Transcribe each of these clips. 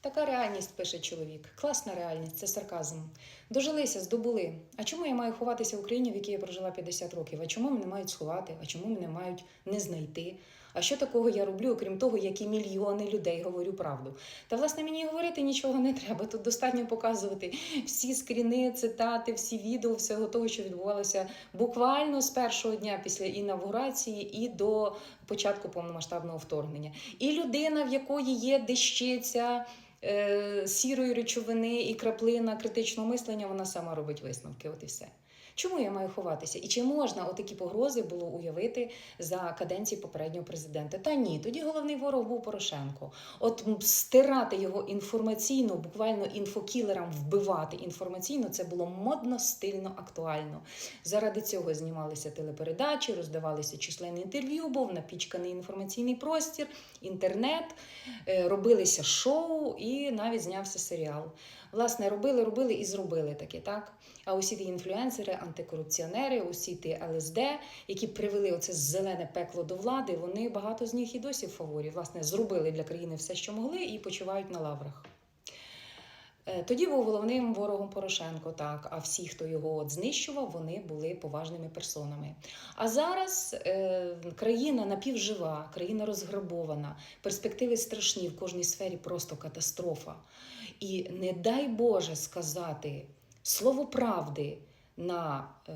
Така реальність, пише чоловік. Класна реальність, це сарказм. Дожилися, здобули. А чому я маю ховатися в Україні, в якій я прожила 50 років? А чому мене мають сховати? А чому мене мають не знайти? А що такого я роблю, окрім того, як і мільйони людей говорю правду? Та власне мені говорити нічого не треба. Тут достатньо показувати всі скріни, цитати, всі відео, всього того, що відбувалося буквально з першого дня після інавгурації і до початку повномасштабного вторгнення. І людина, в якої є дещиця. е, Сірої речовини і краплина критичного мислення, вона сама робить висновки. От і все. Чому я маю ховатися? І чи можна отакі погрози було уявити за каденції попереднього президента? Та ні, тоді головний ворог був Порошенко. От стирати його інформаційно, буквально інфокілерам вбивати інформаційно, це було модно, стильно, актуально. Заради цього знімалися телепередачі, роздавалися численні інтерв'ю, був напічканий інформаційний простір, інтернет, е, робилися шоу і навіть знявся серіал. Власне, робили, робили і зробили таке, так? А усі ті інфлюенсери, антикорупціонери, усі ті ЛСД, які привели оце зелене пекло до влади, вони багато з них і досі в фаворі. Власне, зробили для країни все, що могли, і почувають на лаврах. Е, Тоді був головним ворогом Порошенко, так. А всі, хто його от знищував, вони були поважними персонами. А зараз е, країна напівжива, країна розграбована, перспективи страшні в кожній сфері просто катастрофа. І не дай Боже сказати слово правди на е,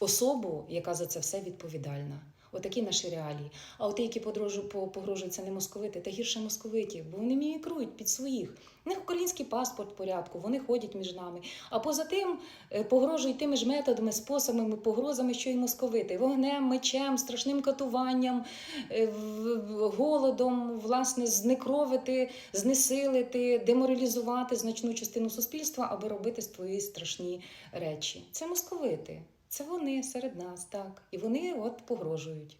особу, яка за це все відповідальна. Отакі наші реалії. А от ті, які подрожу- по- погрожують, не московити, та гірше московитів, бо вони мімікрують під своїх. У них український паспорт в порядку, вони ходять між нами. А поза тим е, погрожують тими ж методами, способами, погрозами, що й московити: вогнем, мечем, страшним катуванням, е, голодом, власне, знекровити, знесилити, деморалізувати значну частину суспільства, аби робити свої страшні речі. Це московити. Це вони серед нас, так. І вони от погрожують.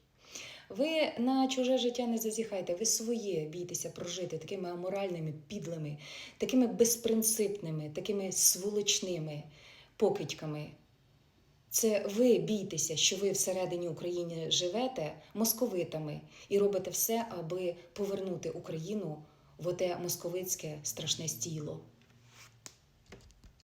Ви на чуже життя не зазіхайте, ви своє бійтеся прожити такими аморальними, підлими, такими безпринципними, такими сволочними покидьками. Це ви бійтеся, що ви всередині України живете московитами і робите все, аби повернути Україну в оте московицьке страшне стіло.